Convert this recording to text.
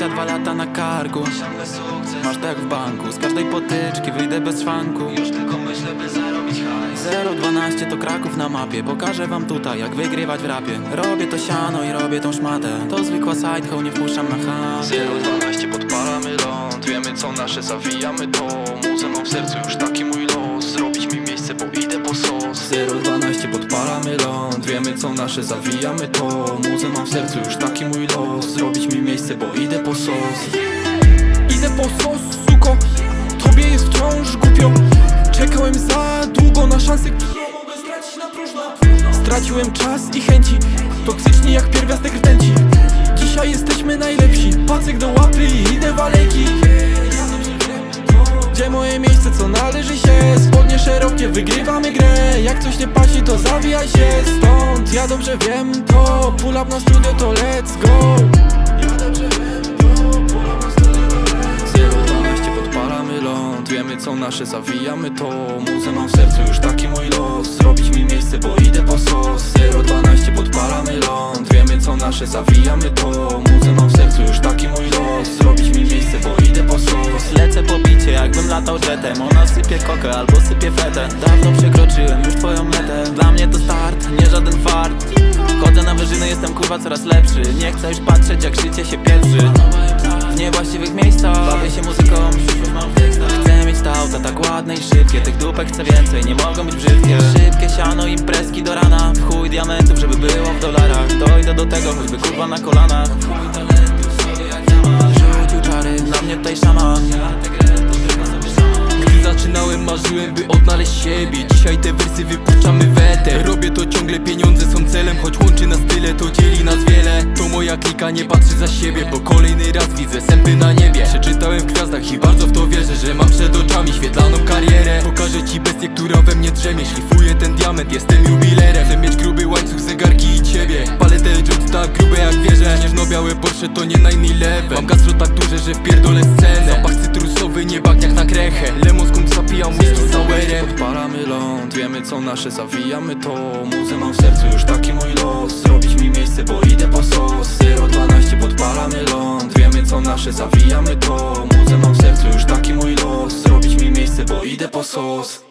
22 lata na karku. Masz tak w banku, z każdej potyczki wyjdę bez szwanku Już tylko myślę by zarobić hajs 012 to Kraków na mapie. Pokażę wam tutaj jak wygrywać w rapie. Robię to siano i robię tą szmatę. To zwykła sidehoe, nie wpuszczam na chatę 012 podpalamy ląd. Wiemy co nasze, zawijamy to Muzę mam w sercu już taki mój los. Zrobić mi miejsce, bo idę po sos. 012 podpalamy ląd. Wiemy co nasze, zawijamy to Muzę mam w sercu już taki mój los. Zrobić miejsce, bo idę po sos. Idę po sos, suko. Tobie jest wciąż głupio. Czekałem za długo na szansę. Straciłem czas i chęci. Toksyczni jak pierwiastek rtęci Dzisiaj jesteśmy najlepsi. Pacek do łapy i idę waleki Gdzie moje miejsce, co należy się? Spodnie szerokie, wygrywamy grę. Jak coś nie pasi, to zawijaj się. Stąd Ja dobrze wiem to. Pull up na studio, to let's go Ja dobrze wiem to Pull up na studio, to let's go 012 podpalamy ląd. Wiemy co nasze, zawijamy to. Muzę mam w sercu już taki mój los. Zrobić mi miejsce, bo idę po sos. 012 podpalamy ląd. Wiemy co nasze, zawijamy to jetem Ona sypie kokę albo sypie fetę. Dawno przekroczyłem już twoją metę. Dla mnie to start, nie żaden fart. Chodzę na wyżyny, jestem kurwa coraz lepszy. Nie chcę już patrzeć jak życie się pieprzy W niewłaściwych miejscach. Bawię się muzyką, przyszłość mam Chcę mieć te auta tak ładne i szybkie. Tych dupek chcę więcej, nie mogą być brzydkie. Szybkie siano, imprezki do rana. W chuj diamentów, żeby było w dolarach. Dojdę do tego, choćby kurwa na kolanach. Rzucił czary, dla mnie tutaj szaman marzyłem by odnaleźć siebie. Dzisiaj te wersy wypuszczamy w eter. Robię to ciągle, pieniądze są celem. Choć łączy nas tyle, to dzieli nas wiele. To moja klika, nie patrzy za siebie Bo kolejny raz widzę sępy na niebie. Przeczytałem w gwiazdach i bardzo w to wierzę Że mam przed oczami świetlaną karierę. Pokażę ci bestię, która we mnie drzemie. Szlifuję ten diament, jestem jubilerem. Chcę mieć gruby łańcuch, zegarki i ciebie. Palę te tak grube jak wieże. Śnieżno-białe Porsche to nie na inny level Mam gastro tak duże, że wpierdolę scenę. Zapach nie bagniak na krechę. Lemon z kum zapijam whisky z sauerem Podpalamy ląd, wiemy co nasze, zawijamy to. Muzę mam w sercu już taki mój los. Zrobić mi miejsce, bo idę po sos. 012 podpalamy ląd, wiemy co nasze, zawijamy to. Muzę mam w sercu już taki mój los. Zrobić mi miejsce, bo idę po sos